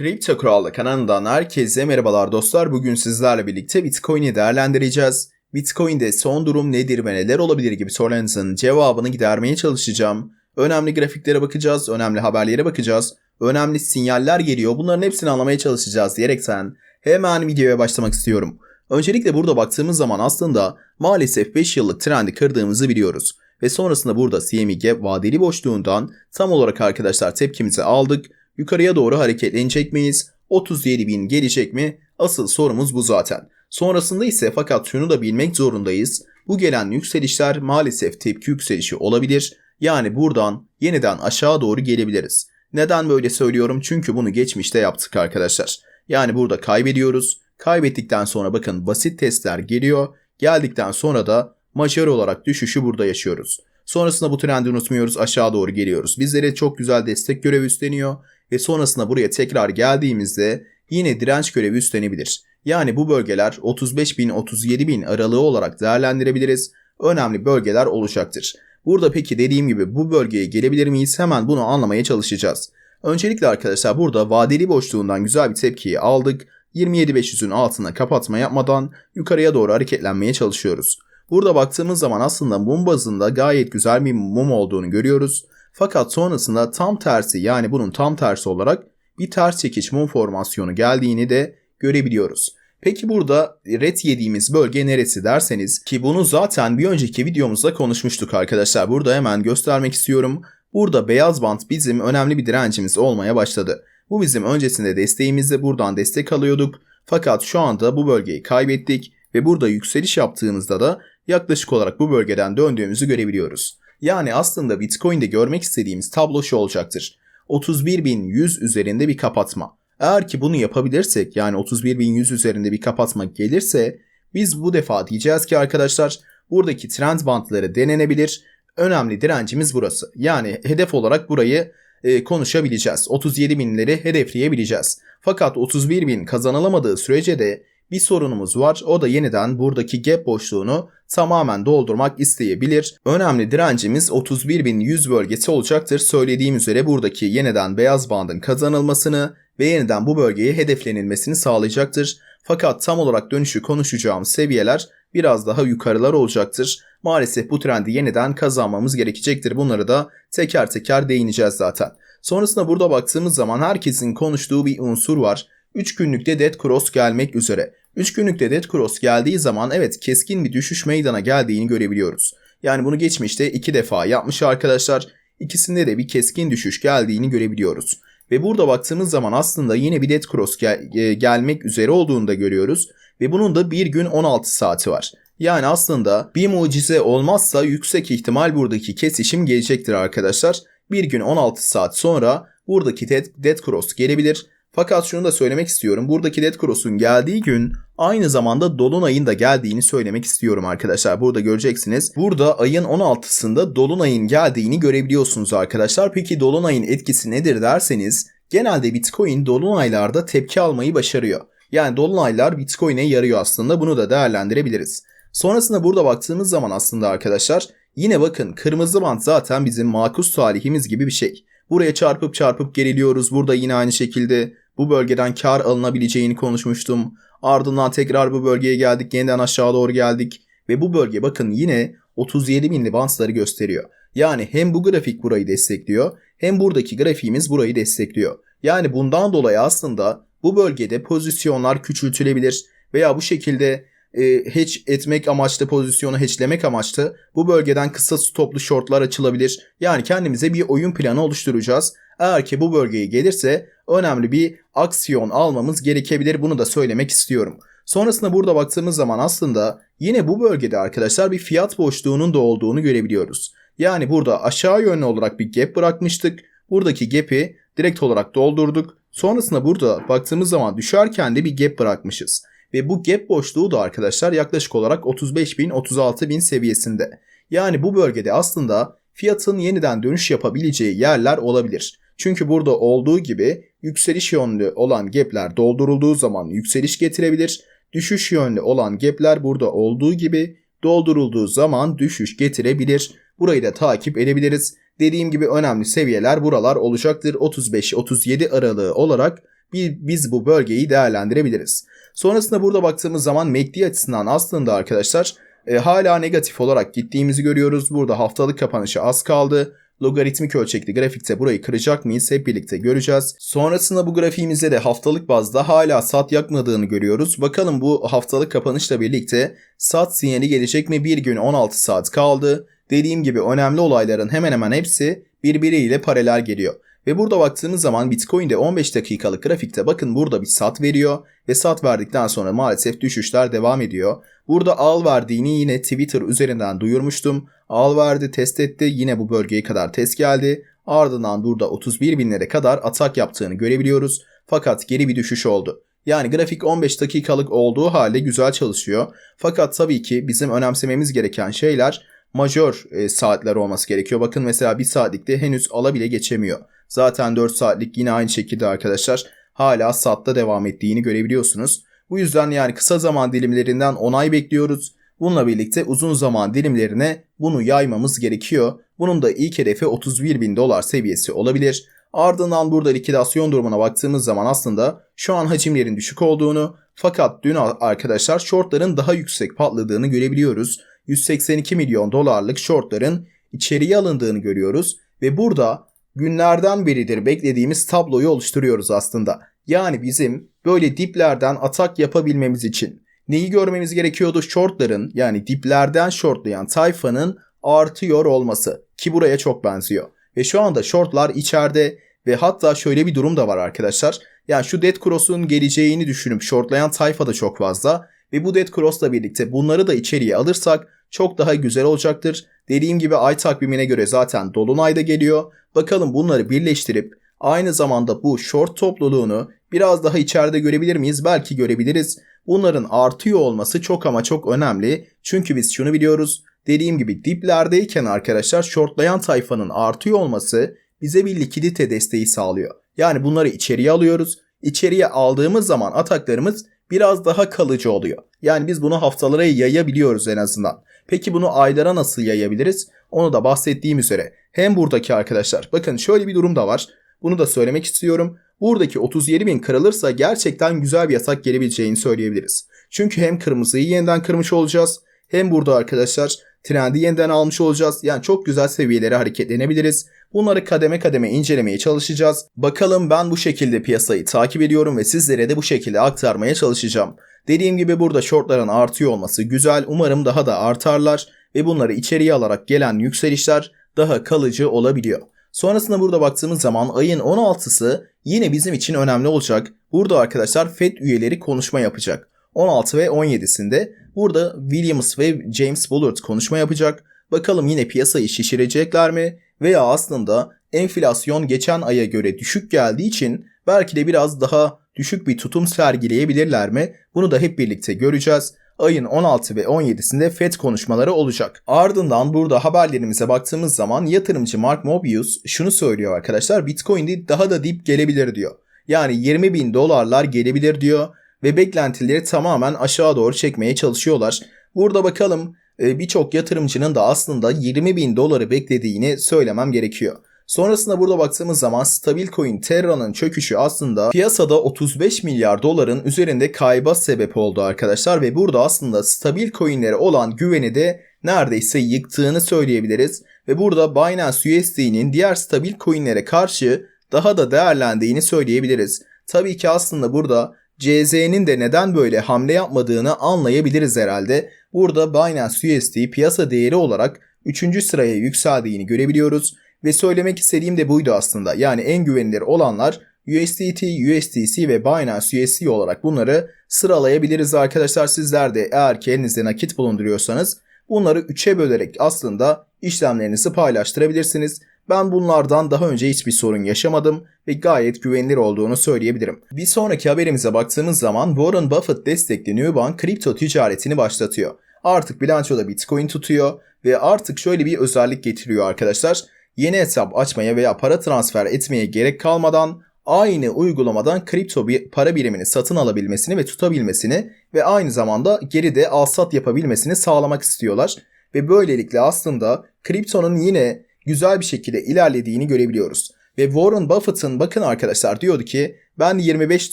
Kripto Kralı kanalından herkese merhabalar dostlar. Bugün sizlerle birlikte Bitcoin'i değerlendireceğiz. Bitcoin'de son durum nedir ve neler olabilir gibi sorularınızın cevabını gidermeye çalışacağım. Önemli grafiklere bakacağız, önemli haberlere bakacağız, önemli sinyaller geliyor. Bunların hepsini anlamaya çalışacağız diyerekten hemen videoya başlamak istiyorum. Öncelikle burada baktığımız zaman aslında maalesef 5 yıllık trendi kırdığımızı biliyoruz. Ve sonrasında burada CME Gap vadeli boşluğundan tam olarak arkadaşlar tepkimizi aldık yukarıya doğru hareketlenecek miyiz? 37 bin gelecek mi? Asıl sorumuz bu zaten. Sonrasında ise fakat şunu da bilmek zorundayız. Bu gelen yükselişler maalesef tepki yükselişi olabilir. Yani buradan yeniden aşağı doğru gelebiliriz. Neden böyle söylüyorum? Çünkü bunu geçmişte yaptık arkadaşlar. Yani burada kaybediyoruz. Kaybettikten sonra bakın basit testler geliyor. Geldikten sonra da majör olarak düşüşü burada yaşıyoruz. Sonrasında bu trendi unutmuyoruz aşağı doğru geliyoruz. Bizlere çok güzel destek görevi üstleniyor ve sonrasında buraya tekrar geldiğimizde yine direnç görevi üstlenebilir. Yani bu bölgeler 35 bin 37 bin aralığı olarak değerlendirebiliriz. Önemli bölgeler olacaktır. Burada peki dediğim gibi bu bölgeye gelebilir miyiz? Hemen bunu anlamaya çalışacağız. Öncelikle arkadaşlar burada vadeli boşluğundan güzel bir tepkiyi aldık. 27.500'ün altına kapatma yapmadan yukarıya doğru hareketlenmeye çalışıyoruz. Burada baktığımız zaman aslında mum bazında gayet güzel bir mum olduğunu görüyoruz. Fakat sonrasında tam tersi yani bunun tam tersi olarak bir ters çekiş mum formasyonu geldiğini de görebiliyoruz. Peki burada red yediğimiz bölge neresi derseniz ki bunu zaten bir önceki videomuzda konuşmuştuk arkadaşlar. Burada hemen göstermek istiyorum. Burada beyaz bant bizim önemli bir direncimiz olmaya başladı. Bu bizim öncesinde desteğimizde buradan destek alıyorduk. Fakat şu anda bu bölgeyi kaybettik ve burada yükseliş yaptığımızda da yaklaşık olarak bu bölgeden döndüğümüzü görebiliyoruz. Yani aslında Bitcoin'de görmek istediğimiz tablo şu olacaktır. 31.100 üzerinde bir kapatma. Eğer ki bunu yapabilirsek yani 31.100 üzerinde bir kapatma gelirse biz bu defa diyeceğiz ki arkadaşlar buradaki trend bantları denenebilir. Önemli direncimiz burası. Yani hedef olarak burayı e, konuşabileceğiz. 37.000'leri hedefleyebileceğiz. Fakat 31.000 kazanılamadığı sürece de bir sorunumuz var. O da yeniden buradaki gap boşluğunu tamamen doldurmak isteyebilir. Önemli direncimiz 31.100 bölgesi olacaktır. Söylediğim üzere buradaki yeniden beyaz bandın kazanılmasını ve yeniden bu bölgeye hedeflenilmesini sağlayacaktır. Fakat tam olarak dönüşü konuşacağım seviyeler biraz daha yukarılar olacaktır. Maalesef bu trendi yeniden kazanmamız gerekecektir. Bunları da teker teker değineceğiz zaten. Sonrasında burada baktığımız zaman herkesin konuştuğu bir unsur var. 3 günlükte dead cross gelmek üzere. 3 günlükte dead cross geldiği zaman evet keskin bir düşüş meydana geldiğini görebiliyoruz. Yani bunu geçmişte 2 defa yapmış arkadaşlar. İkisinde de bir keskin düşüş geldiğini görebiliyoruz. Ve burada baktığımız zaman aslında yine bir dead cross gel- e, gelmek üzere olduğunu da görüyoruz. Ve bunun da bir gün 16 saati var. Yani aslında bir mucize olmazsa yüksek ihtimal buradaki kesişim gelecektir arkadaşlar. Bir gün 16 saat sonra buradaki dead cross gelebilir fakat şunu da söylemek istiyorum. Buradaki Dead Cross'un geldiği gün aynı zamanda Dolunay'ın da geldiğini söylemek istiyorum arkadaşlar. Burada göreceksiniz. Burada ayın 16'sında Dolunay'ın geldiğini görebiliyorsunuz arkadaşlar. Peki Dolunay'ın etkisi nedir derseniz genelde Bitcoin Dolunaylarda tepki almayı başarıyor. Yani Dolunaylar Bitcoin'e yarıyor aslında. Bunu da değerlendirebiliriz. Sonrasında burada baktığımız zaman aslında arkadaşlar yine bakın kırmızı bant zaten bizim makus tarihimiz gibi bir şey. Buraya çarpıp çarpıp geriliyoruz. Burada yine aynı şekilde bu bölgeden kar alınabileceğini konuşmuştum. Ardından tekrar bu bölgeye geldik. Yeniden aşağı doğru geldik. Ve bu bölge bakın yine 37 binli bantları gösteriyor. Yani hem bu grafik burayı destekliyor hem buradaki grafiğimiz burayı destekliyor. Yani bundan dolayı aslında bu bölgede pozisyonlar küçültülebilir veya bu şekilde e, hedge etmek amaçlı pozisyonu hedgelemek amaçlı bu bölgeden kısa stoplu shortlar açılabilir. Yani kendimize bir oyun planı oluşturacağız. Eğer ki bu bölgeye gelirse önemli bir aksiyon almamız gerekebilir. Bunu da söylemek istiyorum. Sonrasında burada baktığımız zaman aslında yine bu bölgede arkadaşlar bir fiyat boşluğunun da olduğunu görebiliyoruz. Yani burada aşağı yönlü olarak bir gap bırakmıştık. Buradaki gap'i direkt olarak doldurduk. Sonrasında burada baktığımız zaman düşerken de bir gap bırakmışız. Ve bu gap boşluğu da arkadaşlar yaklaşık olarak 35 bin 36 bin seviyesinde. Yani bu bölgede aslında fiyatın yeniden dönüş yapabileceği yerler olabilir. Çünkü burada olduğu gibi yükseliş yönlü olan gapler doldurulduğu zaman yükseliş getirebilir. Düşüş yönlü olan gapler burada olduğu gibi doldurulduğu zaman düşüş getirebilir. Burayı da takip edebiliriz. Dediğim gibi önemli seviyeler buralar olacaktır. 35-37 aralığı olarak biz bu bölgeyi değerlendirebiliriz. Sonrasında burada baktığımız zaman MACD açısından aslında arkadaşlar e, hala negatif olarak gittiğimizi görüyoruz. Burada haftalık kapanışı az kaldı. Logaritmik ölçekli grafikte burayı kıracak mıyız hep birlikte göreceğiz. Sonrasında bu grafiğimizde de haftalık bazda hala sat yakmadığını görüyoruz. Bakalım bu haftalık kapanışla birlikte sat sinyali gelecek mi? Bir gün 16 saat kaldı. Dediğim gibi önemli olayların hemen hemen hepsi birbiriyle paralel geliyor. Ve burada baktığımız zaman Bitcoin'de 15 dakikalık grafikte bakın burada bir sat veriyor ve sat verdikten sonra maalesef düşüşler devam ediyor. Burada al verdiğini yine Twitter üzerinden duyurmuştum. Al verdi, test etti. Yine bu bölgeye kadar test geldi. Ardından burada 31 binlere kadar atak yaptığını görebiliyoruz. Fakat geri bir düşüş oldu. Yani grafik 15 dakikalık olduğu halde güzel çalışıyor. Fakat tabii ki bizim önemsememiz gereken şeyler majör e, saatler olması gerekiyor. Bakın mesela bir saatlikte henüz ala bile geçemiyor. Zaten 4 saatlik yine aynı şekilde arkadaşlar hala satta devam ettiğini görebiliyorsunuz. Bu yüzden yani kısa zaman dilimlerinden onay bekliyoruz. Bununla birlikte uzun zaman dilimlerine bunu yaymamız gerekiyor. Bunun da ilk hedefi 31 bin dolar seviyesi olabilir. Ardından burada likidasyon durumuna baktığımız zaman aslında şu an hacimlerin düşük olduğunu fakat dün arkadaşlar shortların daha yüksek patladığını görebiliyoruz. 182 milyon dolarlık shortların içeriye alındığını görüyoruz ve burada günlerden beridir beklediğimiz tabloyu oluşturuyoruz aslında. Yani bizim böyle diplerden atak yapabilmemiz için neyi görmemiz gerekiyordu? Shortların yani diplerden shortlayan tayfanın artıyor olması ki buraya çok benziyor. Ve şu anda shortlar içeride ve hatta şöyle bir durum da var arkadaşlar. Yani şu dead cross'un geleceğini düşünüp shortlayan tayfa da çok fazla ve bu dead cross'la birlikte bunları da içeriye alırsak çok daha güzel olacaktır. Dediğim gibi ay takvimine göre zaten dolunay da geliyor. Bakalım bunları birleştirip aynı zamanda bu short topluluğunu biraz daha içeride görebilir miyiz? Belki görebiliriz. Bunların artıyor olması çok ama çok önemli. Çünkü biz şunu biliyoruz. Dediğim gibi diplerdeyken arkadaşlar shortlayan tayfanın artıyor olması bize bir likidite desteği sağlıyor. Yani bunları içeriye alıyoruz. İçeriye aldığımız zaman ataklarımız biraz daha kalıcı oluyor. Yani biz bunu haftalara yayabiliyoruz en azından. Peki bunu aylara nasıl yayabiliriz? Onu da bahsettiğim üzere. Hem buradaki arkadaşlar bakın şöyle bir durum da var. Bunu da söylemek istiyorum. Buradaki 37 bin kırılırsa gerçekten güzel bir yasak gelebileceğini söyleyebiliriz. Çünkü hem kırmızıyı yeniden kırmış olacağız. Hem burada arkadaşlar trendi yeniden almış olacağız. Yani çok güzel seviyelere hareketlenebiliriz. Bunları kademe kademe incelemeye çalışacağız. Bakalım ben bu şekilde piyasayı takip ediyorum ve sizlere de bu şekilde aktarmaya çalışacağım. Dediğim gibi burada shortların artıyor olması güzel. Umarım daha da artarlar ve bunları içeriye alarak gelen yükselişler daha kalıcı olabiliyor. Sonrasında burada baktığımız zaman ayın 16'sı yine bizim için önemli olacak. Burada arkadaşlar FED üyeleri konuşma yapacak. 16 ve 17'sinde burada Williams ve James Bullard konuşma yapacak. Bakalım yine piyasayı şişirecekler mi? Veya aslında enflasyon geçen aya göre düşük geldiği için belki de biraz daha düşük bir tutum sergileyebilirler mi? Bunu da hep birlikte göreceğiz. Ayın 16 ve 17'sinde FED konuşmaları olacak. Ardından burada haberlerimize baktığımız zaman yatırımcı Mark Mobius şunu söylüyor arkadaşlar. Bitcoin'de daha da dip gelebilir diyor. Yani 20 bin dolarlar gelebilir diyor ve beklentileri tamamen aşağı doğru çekmeye çalışıyorlar. Burada bakalım birçok yatırımcının da aslında 20 bin doları beklediğini söylemem gerekiyor. Sonrasında burada baktığımız zaman stabil coin Terra'nın çöküşü aslında piyasada 35 milyar doların üzerinde kayba sebep oldu arkadaşlar ve burada aslında stabil coinlere olan güveni de neredeyse yıktığını söyleyebiliriz ve burada Binance USD'nin diğer stabil coinlere karşı daha da değerlendiğini söyleyebiliriz. Tabii ki aslında burada CZ'nin de neden böyle hamle yapmadığını anlayabiliriz herhalde. Burada Binance USD piyasa değeri olarak 3. sıraya yükseldiğini görebiliyoruz. Ve söylemek istediğim de buydu aslında. Yani en güvenilir olanlar USDT, USDC ve Binance USD olarak bunları sıralayabiliriz arkadaşlar. Sizler de eğer ki elinizde nakit bulunduruyorsanız bunları 3'e bölerek aslında işlemlerinizi paylaştırabilirsiniz. Ben bunlardan daha önce hiçbir sorun yaşamadım ve gayet güvenilir olduğunu söyleyebilirim. Bir sonraki haberimize baktığımız zaman Warren Buffett destekli Nubank kripto ticaretini başlatıyor. Artık bilançoda Bitcoin tutuyor ve artık şöyle bir özellik getiriyor arkadaşlar. Yeni hesap açmaya veya para transfer etmeye gerek kalmadan aynı uygulamadan kripto bir para birimini satın alabilmesini ve tutabilmesini ve aynı zamanda geride alsat yapabilmesini sağlamak istiyorlar. Ve böylelikle aslında kriptonun yine güzel bir şekilde ilerlediğini görebiliyoruz. Ve Warren Buffett'ın bakın arkadaşlar diyordu ki ben 25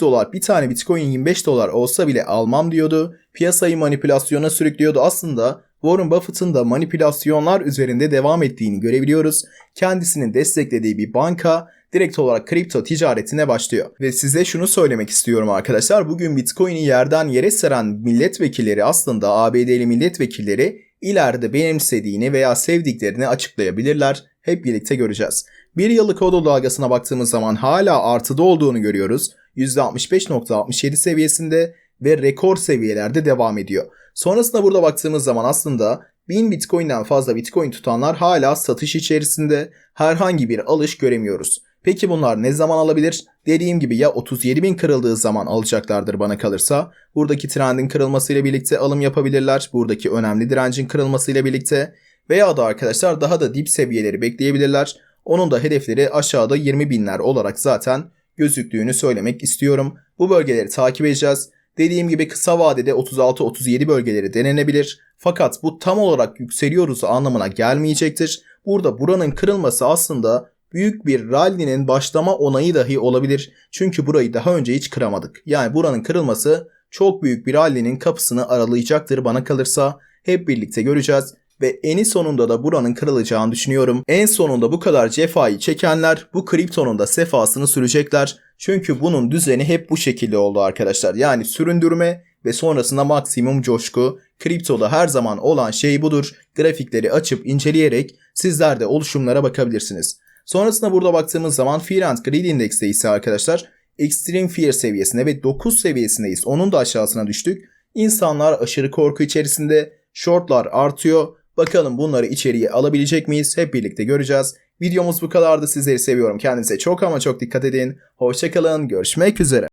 dolar bir tane bitcoin 25 dolar olsa bile almam diyordu. Piyasayı manipülasyona sürüklüyordu. Aslında Warren Buffett'ın da manipülasyonlar üzerinde devam ettiğini görebiliyoruz. Kendisinin desteklediği bir banka direkt olarak kripto ticaretine başlıyor. Ve size şunu söylemek istiyorum arkadaşlar. Bugün Bitcoin'i yerden yere saran milletvekilleri aslında ABD'li milletvekilleri ileride benimsediğini veya sevdiklerini açıklayabilirler. Hep birlikte göreceğiz. Bir yıllık hodl dalgasına baktığımız zaman hala artıda olduğunu görüyoruz. %65.67 seviyesinde ve rekor seviyelerde devam ediyor. Sonrasında burada baktığımız zaman aslında 1000 Bitcoin'den fazla Bitcoin tutanlar hala satış içerisinde herhangi bir alış göremiyoruz. Peki bunlar ne zaman alabilir? Dediğim gibi ya 37 bin kırıldığı zaman alacaklardır bana kalırsa. Buradaki trendin kırılmasıyla birlikte alım yapabilirler. Buradaki önemli direncin kırılmasıyla birlikte. Veya da arkadaşlar daha da dip seviyeleri bekleyebilirler. Onun da hedefleri aşağıda 20 binler olarak zaten gözüktüğünü söylemek istiyorum. Bu bölgeleri takip edeceğiz. Dediğim gibi kısa vadede 36-37 bölgeleri denenebilir. Fakat bu tam olarak yükseliyoruz anlamına gelmeyecektir. Burada buranın kırılması aslında büyük bir rally'nin başlama onayı dahi olabilir. Çünkü burayı daha önce hiç kıramadık. Yani buranın kırılması çok büyük bir rally'nin kapısını aralayacaktır bana kalırsa. Hep birlikte göreceğiz ve eni sonunda da buranın kırılacağını düşünüyorum. En sonunda bu kadar cefayı çekenler bu kriptonun da sefasını sürecekler. Çünkü bunun düzeni hep bu şekilde oldu arkadaşlar. Yani süründürme ve sonrasında maksimum coşku. Kriptoda her zaman olan şey budur. Grafikleri açıp inceleyerek sizler de oluşumlara bakabilirsiniz. Sonrasında burada baktığımız zaman Fear and Greed Index'te ise arkadaşlar Extreme Fear seviyesinde ve 9 seviyesindeyiz. Onun da aşağısına düştük. İnsanlar aşırı korku içerisinde. Shortlar artıyor. Bakalım bunları içeriye alabilecek miyiz? Hep birlikte göreceğiz. Videomuz bu kadardı. Sizleri seviyorum. Kendinize çok ama çok dikkat edin. Hoşçakalın. Görüşmek üzere.